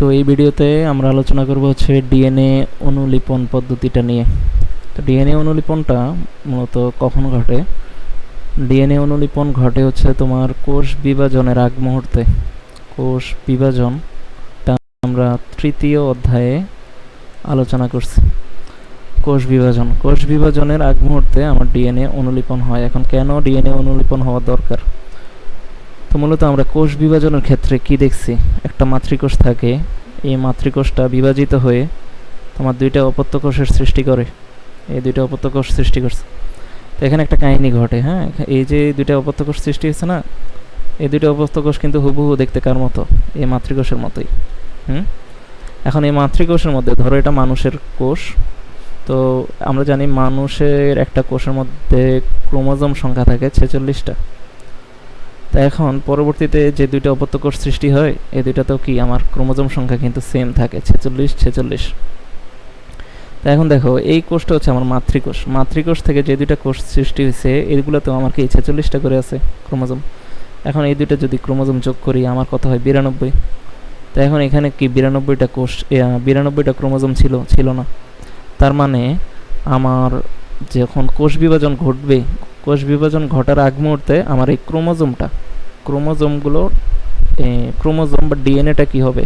তো এই ভিডিওতে আমরা আলোচনা করব হচ্ছে ডিএনএ অনুলিপন পদ্ধতিটা নিয়ে। তো ডিএনএ অনুলিপনটা মূলত কখন ঘটে? ডিএনএ অনুলিপন ঘটে হচ্ছে তোমার কোষ বিভাজনের আগ মুহূর্তে। কোষ বিভাজনটা আমরা তৃতীয় অধ্যায়ে আলোচনা করছি। কোষ বিভাজন। কোষ বিভাজনের আগ মুহূর্তে আমার ডিএনএ অনুলিপন হয়। এখন কেন ডিএনএ অনুলিপন হওয়া দরকার? তো মূলত আমরা কোষ বিভাজনের ক্ষেত্রে কি দেখছি? একটা মাতৃকোষ থাকে, এই মাতৃকোষটা বিভাজিত হয়ে তোমার দুইটা অপত্য কোষের সৃষ্টি করে। এই দুইটা অপত্য কোষ সৃষ্টি করছে। তো এখানে একটা কাহিনী ঘটে হ্যাঁ? এই যে দুইটা অপত্য কোষ সৃষ্টি হয়েছে না, এই দুইটা অপত্য কোষ কিন্তু হুবহু দেখতে কার মতো? এই মাতৃকোষের মতোই, হুম? এখন এই মাতৃকোষের মধ্যে, ধরো এটা মানুষের কোষ, তো আমরা জানি মানুষের একটা কোষের মধ্যে ক্রোমোজোম সংখ্যা থাকে ছেচল্লিশটা। তা এখন পরবর্তীতে যে দুইটা অপত্য কোষ সৃষ্টি হয়, এই দুইটাতেও কি আমার ক্রোমোজোম সংখ্যা কিন্তু সেম থাকে? ছেচল্লিশ ছেচল্লিশ। তা এখন দেখো, এই কোষটা হচ্ছে আমার মাতৃকোষ। মাতৃকোষ থেকে যে দুইটা কোষ সৃষ্টি হয়েছে এইগুলোতেও আমার কি ছেচল্লিশটা করে আছে ক্রোমোজোম? এখন এই দুইটা যদি ক্রোমোজোম যোগ করি, আমার কত হয়? বিরানব্বই। তা এখন এখানে কি বিরানব্বইটা কোষ বিরানব্বইটা ক্রোমোজোম ছিল ছিল না। তার মানে আমার যখন কোষ বিভাজন ঘটবে কোষ বিভাজন ঘটার আগ মুহূর্তে আমার এই ক্রোমোজোমটা ক্রোমোজোমগুলো ক্রোমোজোম বা ডিএনএটা কি হবে?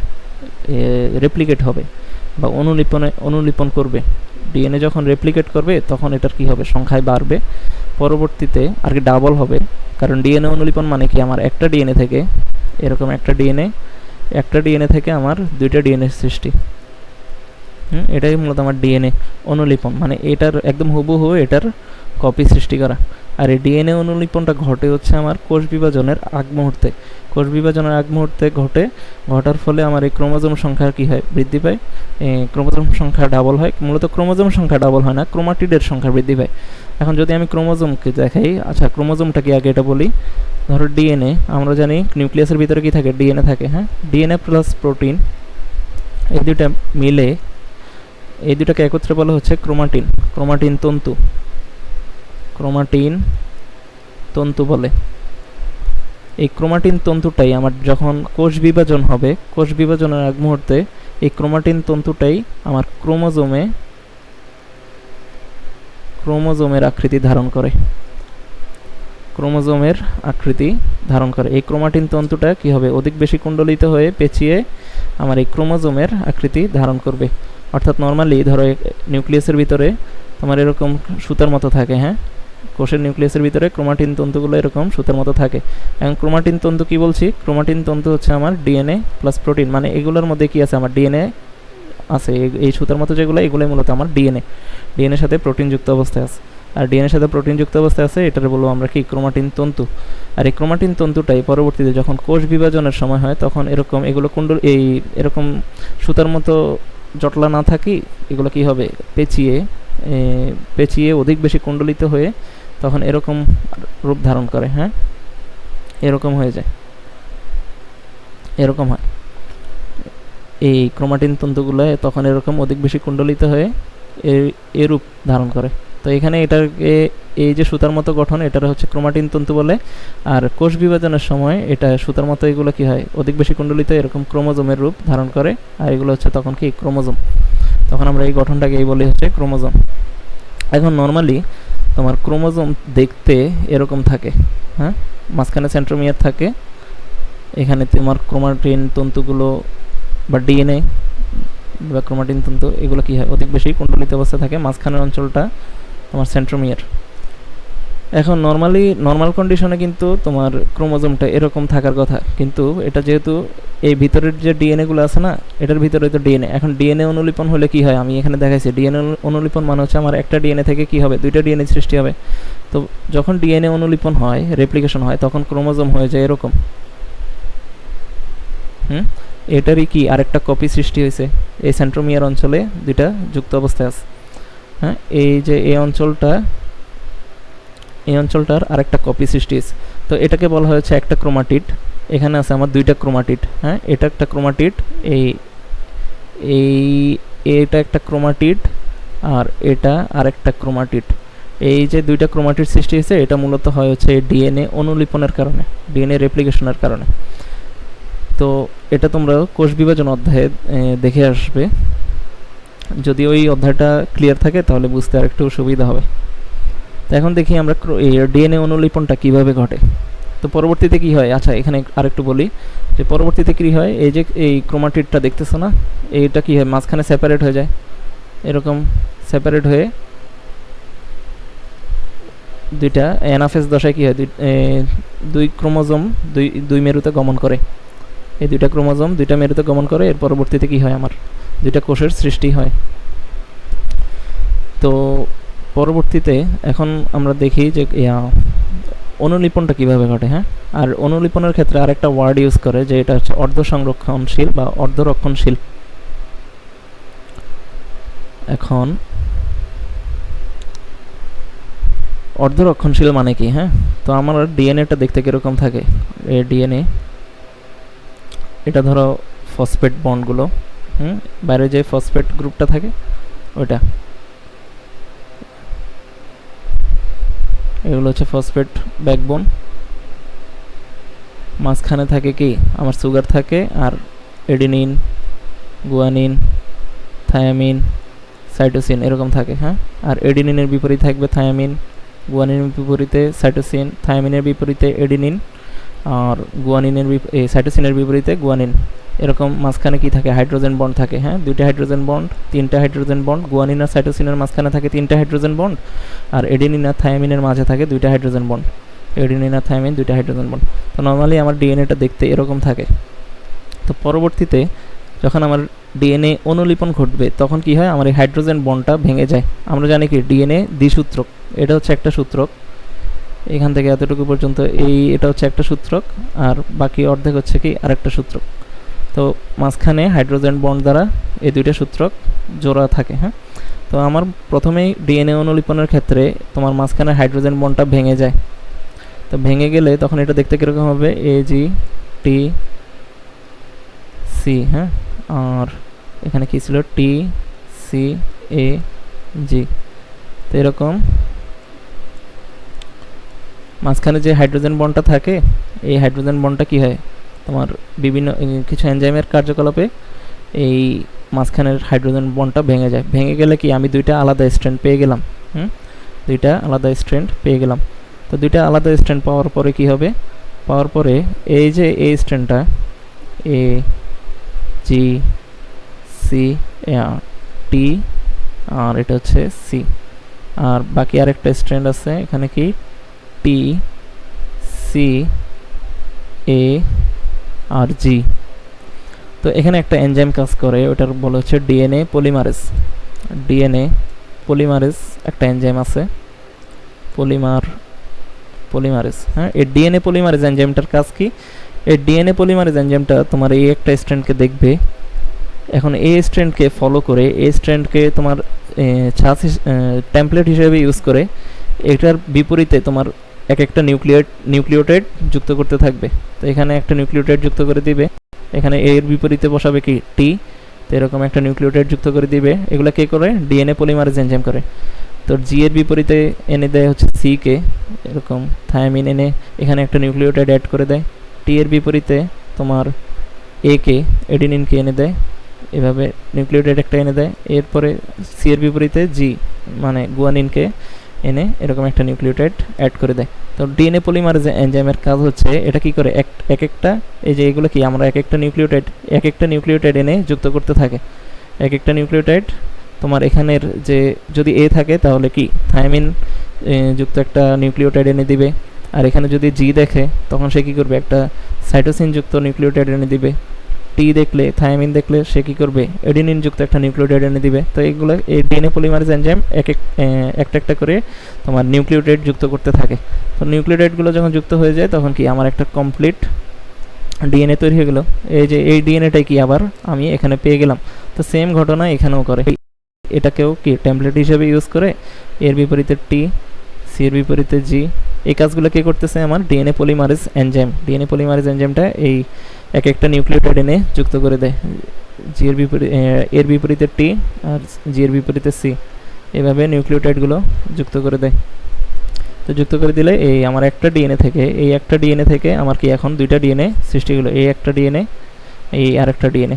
রেপ্লিকেট হবে বা অনুলিপনে, অনুলিপন করবে। ডিএনএ যখন রেপ্লিকেট করবে, তখন এটার কি হবে? সংখ্যায় বাড়বে। পরবর্তীতে আর কি ডাবল হবে। কারণ ডিএনএ অনুলিপন মানে কি? আমার একটা ডিএনএ থেকে, এরকম একটা ডিএনএ একটা ডিএনএ থেকে আমার দুইটা ডিএনএ সৃষ্টি। হুম? এটাই মূলত আমার ডিএনএ অনুলিপন। মানে এটার, একদম হুবহু এটার কপি সৃষ্টি করা। আর এই ডিএনএ অনুলিপনটা ঘটে হচ্ছে আমার কোষ বিভাজনের আগ মুহূর্তে। কোষ বিভাজনের আগ মুহূর্তে ঘটে, ঘটার ফলে আমার এই ক্রোমোজোম সংখ্যা কী হয়, বৃদ্ধি পায়। ক্রোমোজোম সংখ্যা ডাবল হয়, মূলত ক্রোমোজোম সংখ্যা ডাবল হয় না, ক্রোমাটিডের সংখ্যা বৃদ্ধি পায়। এখন যদি আমি ক্রোমোজোমকে দেখাই আচ্ছা ক্রোমোজোমটা কি আগে এটা বলি? ধরো ডিএনএ আমরা জানি নিউক্লিয়াসের ভিতরে কি থাকে? ডিএনএ থাকে হ্যাঁ? ডিএনএ প্লাস প্রোটিন এই দুটা মিলে, এই দুটাকে একত্রে বলা হচ্ছে ক্রোমাটিন ক্রোমাটিন তন্তু। ক্রোমাটিন তন্তু বলে। এই ক্রোমাটিন তন্তুটাই আমার যখন কোষ বিভাজন হবে, কোষ বিভাজনের আগ মুহূর্তে এই ক্রোমাটিন তন্তুটাই আমার ক্রোমোজোমে, ক্রোমোজোমের আকৃতি ধারণ করে। ক্রোমোজোমের আকৃতি ধারণ করে। এই ক্রোমাটিন তন্তুটা কি হবে? অধিক বেশি কুণ্ডলিত হয়ে পেঁচিয়ে আমার এই ক্রোমোজোমের আকৃতি ধারণ করবে। অর্থাৎ নর্মালি ধরো নিউক্লিয়াসের ভিতরে তোমার এরকম সুতার মতো থাকে হ্যাঁ? কোষের নিউক্লিয়াসের ভিতরে ক্রোমাটিন তন্তুগুলো এরকম সুতার মতো থাকে। এখন ক্রোমাটিন তন্তু কি বলছি? ক্রোমাটিন তন্তু হচ্ছে আমার ডিএনএ প্লাস প্রোটিন মানে এগুলোর মধ্যে কি আছে? আমার ডিএনএ আছে। এই সুতার মতো যেগুলো, এগুলোই মূলত আমার ডিএনএ। ডিএনএর সাথে প্রোটিনযুক্ত অবস্থায় আছে। আর ডিএনএর সাথে প্রোটিনযুক্ত অবস্থায় আছে, এটার বলব আমরা কি? ক্রোমাটিন তন্তু। আর এই ক্রোমাটিন তন্তুটাই পরবর্তীতে যখন কোষ বিভাজনের সময় হয়, তখন এরকম এগুলো কুণ্ডল, এই এরকম সুতার মতো জটলা না থাকি, এগুলো কি হবে? পেঁচিয়ে পেঁচিয়ে অধিক বেশি কুণ্ডলিত হয়ে তখন এরকম রূপ ধারণ করে হ্যাঁ? এরকম হয়ে যায়। এরকম হয়। এই ক্রোমাটিন তন্তুগুলো তখন এরকম অধিক বেশি কুণ্ডলিত হয়ে এ ধারণ করে। তো এখানে এটাকে, এই যে সুতার মতো গঠন, এটার হচ্ছে ক্রোমাটিন তন্তু বলে। আর কোষ বিভাজনের সময় এটা সুতার মতো এগুলো কি হয়? অধিক বেশি কুণ্ডলিত এরকম ক্রোমোজোমের রূপ ধারণ করে। আর এগুলো হচ্ছে তখন কি? ক্রোমোজোম। তখন আমরা এই গঠনটাকে এই বলি হচ্ছে ক্রোমোজোম। এখন নর্মালি তোমার ক্রোমোজোম দেখতে এরকম থাকে হ্যাঁ? মাঝখানে সেন্ট্রোমিয়ার থাকে, এখানে তোমার ক্রোমাটিন তন্তুগুলো বা ডিএনএ বা ক্রোমাটিন তন্তু, এগুলো কী হয়? অধিক বেশি কুণ্ডলিত অবস্থা থাকে, মাঝখানের অঞ্চলটা তোমার সেন্ট্রোমিয়ার এখন নর্মালি নর্মাল কন্ডিশনে কিন্তু তোমার ক্রোমোজোমটা এরকম থাকার কথা, কিন্তু এটা যেহেতু এই ভিতরের যে ডিএনএগুলো আছে না, এটার ভিতরে তো ডিএনএ এখন ডিএনএ অনুলিপন হলে কি হয়? আমি এখানে দেখাইছি ডিএনএ অনুলিপন মানে হচ্ছে আমার একটা ডিএনএ থেকে কি হবে? দুইটা ডিএনএ সৃষ্টি হবে। তো যখন ডিএনএ অনুলিপন হয় রেপ্লিকেশন হয়, তখন ক্রোমোজোম হয়ে যায় এরকম। হুম? এটারই কি আরেকটা কপি সৃষ্টি হয়েছে? এই সেন্ট্রোমিয়ার অঞ্চলে দুইটা যুক্ত অবস্থায় আছে। হ্যাঁ? এই যে এই অঞ্চলটা, এই অঞ্চলটার আরেকটা কপি সৃষ্টি হয়েছে। তো এটাকে বলা হয়েছে একটা ক্রোমাটিড। এখানে আছে আমার দুইটা ক্রোমাটিড হ্যাঁ? এটা একটা ক্রোমাটিড, এই এই, এটা একটা ক্রোমাটিড আর এটা আরেকটা ক্রোমাটিড। এই যে দুইটা ক্রোমাটিড সৃষ্টি হয়েছে, এটা মূলত হয় হচ্ছে ডিএনএ অনুলিপনের কারণে, ডিএনএ রেপ্লিকেশনের কারণে। তো এটা তোমরা কোষ বিভাজন অধ্যায়ে দেখে আসবে। যদি ওই অধ্যায়টা ক্লিয়ার থাকে, তাহলে বুঝতে আর একটু সুবিধা হবে। তো এখন দেখি আমরা ডিএনএ অনুলিপনটা কীভাবে ঘটে। তো পরবর্তীতে কি হয়? আচ্ছা এখানে আরেকটু বলি যে পরবর্তীতে কী হয়? এই যে এই ক্রোমাটিডটা দেখতেছো না? এইটা কি হয়? মাঝখানে সেপারেট হয়ে যায়। এরকম সেপারেট হয়ে দুইটা অ্যানাফেস দশায় কী হয়? দুই ক্রোমোজোম, দুই দুই মেরুতে গমন করে। এই দুইটা ক্রোমোজোম, দুইটা মেরুতে গমন করে, এর পরবর্তীতে কি হয় আমার? দুইটা কোষের সৃষ্টি হয়। তো পরবর্তীতে এখন আমরা দেখি যে অনুলিপনটা কীভাবে ঘটে হ্যাঁ? আর অনুলিপনের ক্ষেত্রে আরেকটা ওয়ার্ড ইউজ করে যে এটা হচ্ছে অর্ধ সংরক্ষণশীল বা অর্ধ রক্ষণশীল এখন অর্ধ রক্ষণশীল মানে কি হ্যাঁ? তো আমার ডিএনএটা দেখতে কীরকম থাকে? এ ডিএনএ এটা ধরো ফসফেট বন্ডগুলো হুম? বাইরে যে ফসফেট গ্রুপটা থাকে, ওইটা। এগুলো হচ্ছে ফসফেট ব্যাকবোন মাঝখানে থাকে কি? আমার সুগার থাকে আর এডিনিন গুয়ানিন থায়ামিন সাইটোসিন এরকম থাকে হ্যাঁ? আর এডিনিনের বিপরীত থাকবে থায়ামিন গুয়ানিনের বিপরীতে সাইটোসিন থায়ামিনের বিপরীতে এডিনিন আর গুয়ানিনের বিপ- এ, সাইটোসিনের বিপরীতে গুয়ানিন। এরকম মাঝখানে কি থাকে? হাইড্রোজেন বন্ড থাকে হ্যাঁ? দুইটা হাইড্রোজেন বন্ড তিনটা হাইড্রোজেন বন্ড গুয়ানিন আর সাইটোসিনের মাঝখানে থাকে তিনটা হাইড্রোজেন বন্ড আর এডিনিন আর থায়ামিনের মাঝে থাকে দুইটা হাইড্রোজেন বন্ড। এডিনিন আর থায়ামিন দুইটা হাইড্রোজেন বন্ড। তো নর্মালি আমার ডিএনএটা দেখতে এরকম থাকে। তো পরবর্তীতে যখন আমার ডিএনএ অনুলিপন ঘটবে তখন কি হয়? আমার এই হাইড্রোজেন বন্ডটা ভেঙে যায়। আমরা জানি কি? ডিএনএ দ্বিসূত্রক। এটা হচ্ছে একটা সূত্রক। এখান থেকে এতটুকু পর্যন্ত এই, এটা হচ্ছে একটা সূত্রক, আর বাকি অর্ধেক হচ্ছে কি আরেকটা সূত্রক। তো মাঝখানে হাইড্রোজেন বন্ড দ্বারা এই দুইটা সূত্রক জোড়া থাকে হ্যাঁ? তো আমার প্রথমেই ডিএনএ অনুলিপনের ক্ষেত্রে তোমার মাঝখানে হাইড্রোজেন বন্ডটা ভেঙে যায়। তো ভেঙে গেলে তখন এটা দেখতে কীরকম হবে? এ জি টি সি হ্যাঁ? আর এখানে কী ছিল? টি সি এ জি তো এরকম মাঝখানে যে হাইড্রোজেন বন্ডটা থাকে, এই হাইড্রোজেন বন্ডটা কি হয়? তোমার বিভিন্ন কিছু এনজাইমের কার্যকলাপে এই মাঝখানের হাইড্রোজেন বন্ডটা ভেঙে যায়। ভেঙে গেলে কি? আমি দুইটা আলাদা স্ট্রেন্ড পেয়ে গেলাম, হুম? দুইটা আলাদা স্ট্রেন্ড পেয়ে গেলাম। তো দুইটা আলাদা স্ট্রেন্ড পাওয়ার পরে কি হবে? পাওয়ার পরে এই যে এই স্ট্রেন্ডটা এ, জি, সি টি, আর এটা হচ্ছে সি। আর বাকি আরেকটা স্ট্রেন্ড আছে, এখানে কি? টি সি এ আর জি তো এখানে একটা এনজাইম কাজ করে, ওটার বলা হচ্ছে ডিএনএ পলিমারেজ ডিএনএ পলিমারেজ একটা এনজাইম আছে। পলিমার পলিমারেজ হ্যাঁ? এই ডিএনএ পলিমারেজ এনজাইমটার কাজ কি? এই ডিএনএ পলিমারেজ এনজাইমটা তোমার এই একটা স্ট্র্যান্ডকে দেখবে। এখন এই স্ট্র্যান্ডকে ফলো করে, এই স্ট্র্যান্ডকে তোমার ছাঁচ টেমপ্লেট হিসেবে ইউজ করে, এটার বিপরীতে তোমার এক একটা নিউক্লিয়েট নিউক্লিওটাইড যুক্ত করতে থাকবে। তো এখানে একটা নিউক্লিওটাইড যুক্ত করে দিবে। এখানে এর বিপরীতে বসাবে কি? টি তো এরকম একটা নিউক্লিওটাইড যুক্ত করে দিবে। এগুলো কে করে? ডিএনএ পলিমারেজ এনজাইম করে। তো জি এর বিপরীতে এনে দেয় হচ্ছে সি কে এরকম থায়ামিন এনে এখানে একটা নিউক্লিওটাইড অ্যাড করে দেয়। টি এর বিপরীতে তোমার এ কে এডিনিনকে এনে দেয়। এভাবে নিউক্লিওটাইড একটা এনে দেয়। এরপরে সি এর বিপরীতে জি মানে গুয়ানিনকে এনে এরকম একটা নিউক্লিওটাইড অ্যাড করে দেয়। তো ডিএনএ পলিমার যে এনজাইমের কাজ হচ্ছে, এটা কি করে? এক এক একটা, এই যে এগুলো কি, আমরা এক একটা নিউক্লিওটাইড, এক একটা নিউক্লিওটাইড এনে যুক্ত করতে থাকে। এক একটা নিউক্লিওটাইড, তোমার এখানের যে, যদি এ থাকে, তাহলে কি? থায়ামিন যুক্ত একটা নিউক্লিওটাইড এনে দিবে। আর এখানে যদি জি দেখে, তখন সে কী করবে? একটা সাইটোসিন যুক্ত নিউক্লিওটাইড এনে দিবে। টি দেখলে থায়ামিন দেখলে সে কী করবে? এডিনিন যুক্ত একটা নিউক্লিওটাইড এনে দিবে। তো এইগুলো এই ডিএনএ পলিমারেজ এনজাইম এক এক একটা একটা করে তোমার নিউক্লিওটাইড যুক্ত করতে থাকে। তো নিউক্লিওটাইডগুলো যখন যুক্ত হয়ে যায়, তখন কি আমার একটা কমপ্লিট ডিএনএ তৈরি হয়ে গেলো। এই যে, এই ডিএনএটাই কি আবার আমি এখানে পেয়ে গেলাম। তো সেম ঘটনা এখানেও করে। এটাকেও কি টেমপ্লেট হিসেবে ইউজ করে? এর বিপরীতে টি সি এর বিপরীতে জি এই কাজগুলো কে করতেছে আমার? DNA polymerase enzyme DNA polymerase এনজাইমটা এই এক একটা নিউক্লিওটাইড এনে যুক্ত করে দেয়। জি এর বিপরীতে এর বিপরীতে টি আর জি এর বিপরীতে সি। এভাবে নিউক্লিওটাইডগুলো যুক্ত করে দেয়। তো যুক্ত করে দিলে এই আমার একটা ডিএনএ থেকে, এই একটা ডিএনএ থেকে আমার কি এখন দুইটা ডিএনএ সৃষ্টি হলো? এই একটা ডিএনএ, এই আর একটা ডিএনএ।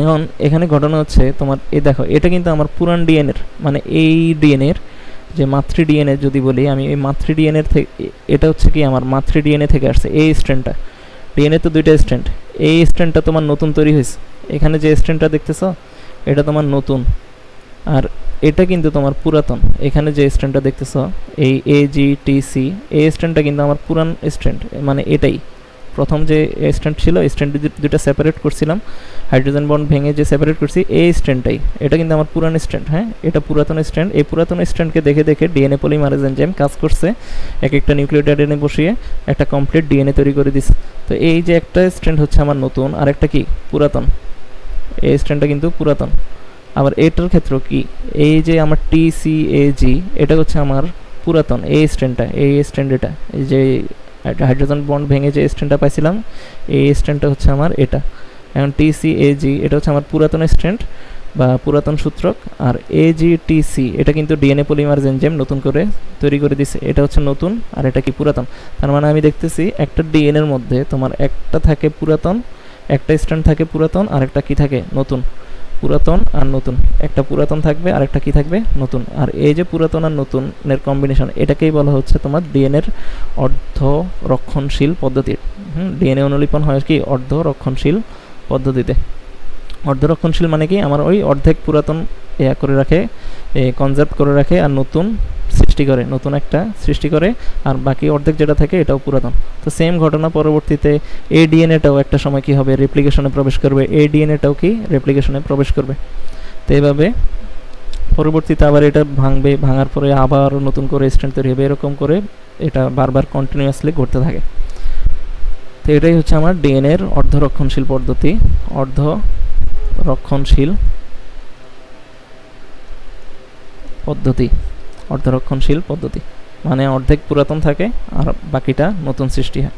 এখন এখানে ঘটনা হচ্ছে তোমার, এই দেখো, এটা কিন্তু আমার পুরান ডিএনএর মানে এই ডিএনএর যে মাতৃ ডিএনএ যদি বলি, আমি এই মাতৃ ডিএনএর থেকে এটা হচ্ছে কি আমার মাতৃ ডিএনএ থেকে আসছে, এই স্ট্রেনটা ডিএনএ তো দুইটা স্ট্যান্ড এই স্ট্যান্ডটা তোমার নতুন তৈরি হয়েছে। এখানে যে স্ট্যান্ডটা দেখতেছো, এটা তোমার নতুন। আর এটা কিন্তু তোমার পুরাতন। এখানে যে স্ট্যান্ডটা দেখতেছ, এই এ জি টি সি এই স্ট্যান্ডটা কিন্তু আমার পুরান স্ট্যান্ড মানে এটাই। প্রথম যে স্ট্যান্ড ছিল স্ট্যান্ড দুটো সেপারেট করছিলাম। হাইড্রোজেন বন্ড ভেঙে যে সেপারেট করছি, এই স্ট্যান্ডটাই এটা কিন্তু আমার পুরান স্ট্যান্ড হ্যাঁ? এটা পুরাতন স্ট্যান্ড এই পুরাতন স্ট্যান্ডকে দেখে দেখে ডিএনএ পলিমারেজ এনজাইম কাজ করছে। এক একটা নিউক্লিওটাইড এনে বসিয়ে একটা কমপ্লিট ডিএনএ তৈরি করে দিচ্ছে তো এই যে একটা স্ট্যান্ড হচ্ছে আমার নতুন আর একটা কি? পুরাতন। এই স্ট্যান্ডটা কিন্তু পুরাতন। আবার এটার ক্ষেত্রেও কি? এই যে আমার টি সি এ জি এটা হচ্ছে আমার পুরাতন, এই স্ট্যান্ডটা এই স্ট্যান্ড এটা এই যে হাইড্রোজেন বন্ড ভেঙে যে স্ট্যান্ডটা পাইছিলাম, এই স্ট্যান্ডটা হচ্ছে আমার এটা। এখন টি সি এ জি এটা হচ্ছে আমার পুরাতন স্ট্যান্ড বা পুরাতন সূত্রক, আর এ জি টি সি এটা কিন্তু ডিএনএ পলিমার্স নতুন করে তৈরি করে দিছে। এটা হচ্ছে নতুন আর এটা কি পুরাতন? তার মানে আমি দেখতেছি একটা ডিএনএর মধ্যে তোমার একটা থাকে পুরাতন, একটা স্ট্যান্ড থাকে পুরাতন, আর একটা কি থাকে নতুন। পুরাতন আর নতুন। একটা পুরাতন থাকবে আর একটা কি থাকবে? নতুন। আর এই যে পুরাতন আর নতুনের কম্বিনেশন এটাকেই বলা হচ্ছে তোমার ডিএনএর অর্ধ রক্ষণশীল পদ্ধতি। হুম ডিএনএ অনুলিপন হয় কি? অর্ধ রক্ষণশীল পদ্ধতিতে। অর্ধ রক্ষণশীল মানে কি? আমার ওই অর্ধেক পুরাতন ইয়া করে রাখে কনজার্ভ করে রাখে, আর নতুন সৃষ্টি করে, নতুন একটা সৃষ্টি করে, আর বাকি অর্ধেক যেটা থাকে এটাও পুরাতন। তো সেম ঘটনা পরবর্তীতে এ ডিএনএটাও একটা সময় কি হবে? রেপ্লিকেশনে প্রবেশ করবে। এ ডিএনএটাও কি? রেপ্লিকেশনে প্রবেশ করবে। তো এইভাবে পরবর্তীতে আবার এটা ভাঙবে, ভাঙার পরে আবার নতুন করে স্ট্রেন্থ তৈরি হবে, এরকম করে এটা বারবার কন্টিনিউয়াসলি ঘটতে থাকে। তো এটাই হচ্ছে আমার ডিএনএর অর্ধ রক্ষণশীল পদ্ধতি। অর্ধ রক্ষণশীল পদ্ধতি। অর্ধরক্ষণশীল পদ্ধতি। মানে অর্ধেক পুরাতন থাকে আর বাকিটা নতুন সৃষ্টি হয়।